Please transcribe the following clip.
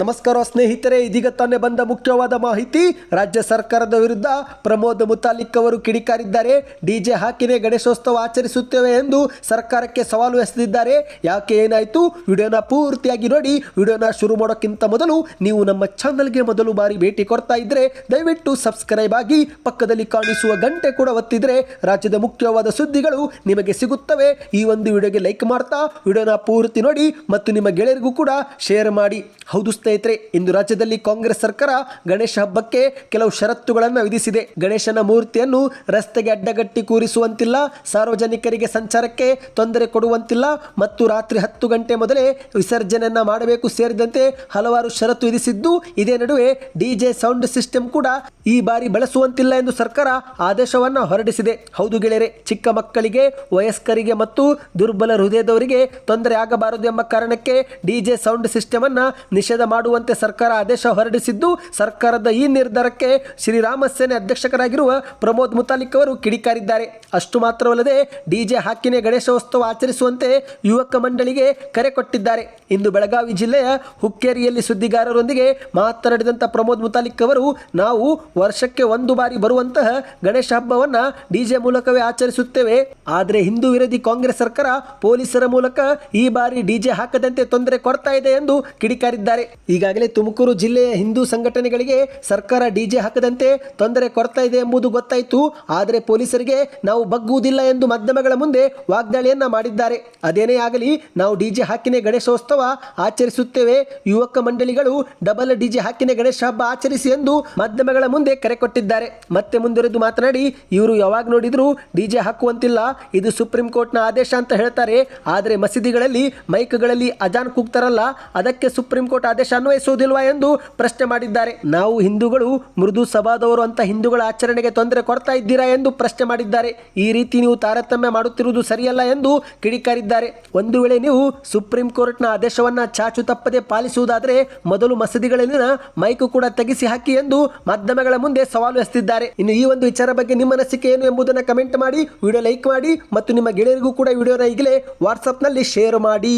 ನಮಸ್ಕಾರ ಸ್ನೇಹಿತರೆ, ಇದೀಗ ತಾನೇ ಬಂದ ಮುಖ್ಯವಾದ ಮಾಹಿತಿ. ರಾಜ್ಯ ಸರ್ಕಾರದ ವಿರುದ್ಧ ಪ್ರಮೋದ್ ಮುತಾಲಿಕ್ ಅವರು ಕಿಡಿಕಾರಿದ್ದಾರೆ. ಡಿಜೆ ಹಾಕಿನೇ ಗಣೇಶೋತ್ಸವ ಆಚರಿಸುತ್ತೇವೆ ಎಂದು ಸರ್ಕಾರಕ್ಕೆ ಸವಾಲು ಎಸೆದಿದ್ದಾರೆ. ಯಾಕೆ ಏನಾಯಿತು? ವಿಡಿಯೋನ ಪೂರ್ತಿಯಾಗಿ ನೋಡಿ. ವಿಡಿಯೋನ ಶುರು ಮಾಡೋಕ್ಕಿಂತ ಮೊದಲು ನೀವು ನಮ್ಮ ಚಾನಲ್ಗೆ ಮೊದಲು ಬಾರಿ ಭೇಟಿ ಕೊಡ್ತಾ ಇದ್ರೆ ದಯವಿಟ್ಟು ಸಬ್ಸ್ಕ್ರೈಬ್ ಆಗಿ ಪಕ್ಕದಲ್ಲಿ ಕಾಣಿಸುವ ಗಂಟೆ ಕೂಡ ಒತ್ತಿದ್ರೆ ರಾಜ್ಯದ ಮುಖ್ಯವಾದ ಸುದ್ದಿಗಳು ನಿಮಗೆ ಸಿಗುತ್ತವೆ. ಈ ಒಂದು ವಿಡಿಯೋಗೆ ಲೈಕ್ ಮಾಡ್ತಾ, ವಿಡಿಯೋನ ಪೂರ್ತಿ ನೋಡಿ ಮತ್ತು ನಿಮ್ಮ ಗೆಳೆಯರಿಗೂ ಕೂಡ ಶೇರ್ ಮಾಡಿ. ಹೌದು ಸ್ನೇಹಿತರೆ, ಇಂದು ರಾಜ್ಯದಲ್ಲಿ ಕಾಂಗ್ರೆಸ್ ಸರ್ಕಾರ ಗಣೇಶ ಹಬ್ಬಕ್ಕೆ ಕೆಲವು ಷರತ್ತುಗಳನ್ನು ವಿಧಿಸಿದೆ. ಗಣೇಶನ ಮೂರ್ತಿಯನ್ನು ರಸ್ತೆಗೆ ಅಡ್ಡಗಟ್ಟಿ ಕೂರಿಸುವಂತಿಲ್ಲ, ಸಾರ್ವಜನಿಕರಿಗೆ ಸಂಚಾರಕ್ಕೆ ತೊಂದರೆ ಕೊಡುವಂತಿಲ್ಲ ಮತ್ತು ರಾತ್ರಿ ಹತ್ತು ಗಂಟೆ ಮೊದಲೇ ವಿಸರ್ಜನೆಯನ್ನ ಮಾಡಬೇಕು ಸೇರಿದಂತೆ ಹಲವಾರು ಷರತ್ತು ವಿಧಿಸಿದ್ದು, ಇದೇ ನಡುವೆ ಡಿಜೆ ಸೌಂಡ್ ಸಿಸ್ಟಮ್ ಕೂಡ ಈ ಬಾರಿ ಬಳಸುವಂತಿಲ್ಲ ಎಂದು ಸರ್ಕಾರ ಆದೇಶವನ್ನು ಹೊರಡಿಸಿದೆ. ಹೌದು ಗೆಳೆಯರೆ, ಚಿಕ್ಕ ಮಕ್ಕಳಿಗೆ, ವಯಸ್ಕರಿಗೆ ಮತ್ತು ದುರ್ಬಲ ಹೃದಯದವರಿಗೆ ತೊಂದರೆ ಆಗಬಾರದು ಎಂಬ ಕಾರಣಕ್ಕೆ ಡಿಜೆ ಸೌಂಡ್ ಸಿಸ್ಟಮ್ ಅನ್ನ ನಿಷೇಧ ಮಾಡುವಂತೆ ಸರ್ಕಾರ ಆದೇಶ ಹೊರಡಿಸಿದ್ದು, ಸರ್ಕಾರದ ಈ ನಿರ್ಧಾರಕ್ಕೆ ಶ್ರೀರಾಮ ಸೇನೆ ಅಧ್ಯಕ್ಷರಾಗಿರುವ ಪ್ರಮೋದ್ ಮುತಾಲಿಕ್ ಅವರು ಕಿಡಿಕಾರಿದ್ದಾರೆ. ಅಷ್ಟು ಮಾತ್ರವಲ್ಲದೆ ಡಿಜೆ ಹಾಕಿನೇ ಗಣೇಶೋತ್ಸವ ಆಚರಿಸುವಂತೆ ಯುವಕ ಮಂಡಳಿಗೆ ಕರೆ ಕೊಟ್ಟಿದ್ದಾರೆ. ಇಂದು ಬೆಳಗಾವಿ ಜಿಲ್ಲೆಯ ಹುಕ್ಕೇರಿಯಲ್ಲಿ ಸುದ್ದಿಗಾರರೊಂದಿಗೆ ಮಾತನಾಡಿದಂಥ ಪ್ರಮೋದ್ ಮುತಾಲಿಕ್ ಅವರು, ನಾವು ವರ್ಷಕ್ಕೆ ಒಂದು ಬಾರಿ ಬರುವಂತಹ ಗಣೇಶ ಹಬ್ಬವನ್ನ ಡಿಜೆ ಮೂಲಕವೇ ಆಚರಿಸುತ್ತೇವೆ. ಆದರೆ ಹಿಂದೂ ವಿರೋಧಿ ಕಾಂಗ್ರೆಸ್ ಸರ್ಕಾರ ಪೊಲೀಸರ ಮೂಲಕ ಈ ಬಾರಿ ಡಿಜೆ ಹಾಕದಂತೆ ತೊಂದರೆ ಕೊಡ್ತಾ ಇದೆ ಎಂದು ಕಿಡಿಕಾರಿದ್ದಾರೆ. ಈಗಾಗಲೇ ತುಮಕೂರು ಜಿಲ್ಲೆಯ ಹಿಂದೂ ಸಂಘಟನೆಗಳಿಗೆ ಸರ್ಕಾರ ಡಿಜೆ ಹಾಕದಂತೆ ತೊಂದರೆ ಕೊಡ್ತಾ ಇದೆ ಎಂಬುದು ಗೊತ್ತಾಯಿತು. ಆದರೆ ಪೊಲೀಸರಿಗೆ ನಾವು ಬಗ್ಗುವುದಿಲ್ಲ ಎಂದು ಮಾಧ್ಯಮಗಳ ಮುಂದೆ ವಾಗ್ದಾಳಿಯನ್ನ ಮಾಡಿದ್ದಾರೆ. ಅದೇನೇ ಆಗಲಿ, ನಾವು ಡಿಜೆ ಹಾಕಿನೇ ಗಣೇಶೋತ್ಸವ ಆಚರಿಸುತ್ತೇವೆ. ಯುವಕ ಮಂಡಳಿಗಳು ಡಬಲ್ ಡಿಜೆ ಹಾಕಿನೇ ಗಣೇಶ ಹಬ್ಬ ಆಚರಿಸಿ ಎಂದು ಮಾಧ್ಯಮಗಳ ಮುಂದೆ ಕರೆ ಕೊಟ್ಟಿದ್ದಾರೆ. ಮತ್ತೆ ಮುಂದುವರೆದು ಮಾತನಾಡಿ, ಇವರು ಯಾವಾಗ ನೋಡಿದ್ರು ಡಿಜೆ ಹಾಕುವಂತಿಲ್ಲ. ಇದು ಸುಪ್ರೀಂ ಕೋರ್ಟ್ನ ಆದೇಶ ಅಂತ ಹೇಳ್ತಾರೆ. ಆದರೆ ಮಸೀದಿಗಳಲ್ಲಿ ಮೈಕ್ಗಳಲ್ಲಿ ಅಜಾನ್ ಕೂಗ್ತಾರಲ್ಲ, ಅದಕ್ಕೆ ಸುಪ್ರೀಂ ಕೋರ್ಟ್ ಆದೇಶ ಅನ್ವಯಿಸುವುದಿಲ್ವಾ ಎಂದು ಪ್ರಶ್ನೆ ಮಾಡಿದ್ದಾರೆ. ನಾವು ಹಿಂದೂಗಳು, ಮೃದು ಸಭಾದವರು ಅಂತ ಹಿಂದೂಗಳ ಆಚರಣೆಗೆ ತೊಂದರೆ ಕೊಡ್ತಾ ಇದ್ದೀರಾ ಎಂದು ಪ್ರಶ್ನೆ ಮಾಡಿದ್ದಾರೆ. ಈ ರೀತಿ ನೀವು ತಾರತಮ್ಯ ಮಾಡುತ್ತಿರುವುದು ಸರಿಯಲ್ಲ ಎಂದು ಕಿಡಿಕಾರಿದ್ದಾರೆ. ಒಂದು ವೇಳೆ ನೀವು ಸುಪ್ರೀಂ ಕೋರ್ಟ್ನ ಆದೇಶವನ್ನ ಚಾಚು ತಪ್ಪದೆ ಪಾಲಿಸುವುದಾದರೆ ಮೊದಲು ಮಸೀದಿಗಳಲ್ಲಿನ ಮೈಕು ಕೂಡ ತೆಗೆಸಿ ಹಾಕಿ ಎಂದು ಮಾಧ್ಯಮಗಳ ಮುಂದೆ ಸವಾಲು ಎಸೆದಿದ್ದಾರೆ. ಇನ್ನು ಈ ಒಂದು ವಿಚಾರ ಬಗ್ಗೆ ನಿಮ್ಮ ಅನಿಸಿಕೆ ಏನು ಎಂಬುದನ್ನು ಕಮೆಂಟ್ ಮಾಡಿ, ವಿಡಿಯೋ ಲೈಕ್ ಮಾಡಿ ಮತ್ತು ನಿಮ್ಮ ಗೆಳೆಯರಿಗೂ ಕೂಡ ವಿಡಿಯೋನ ಈಗಲೇ ವಾಟ್ಸಪ್ನಲ್ಲಿ ಶೇರ್ ಮಾಡಿ.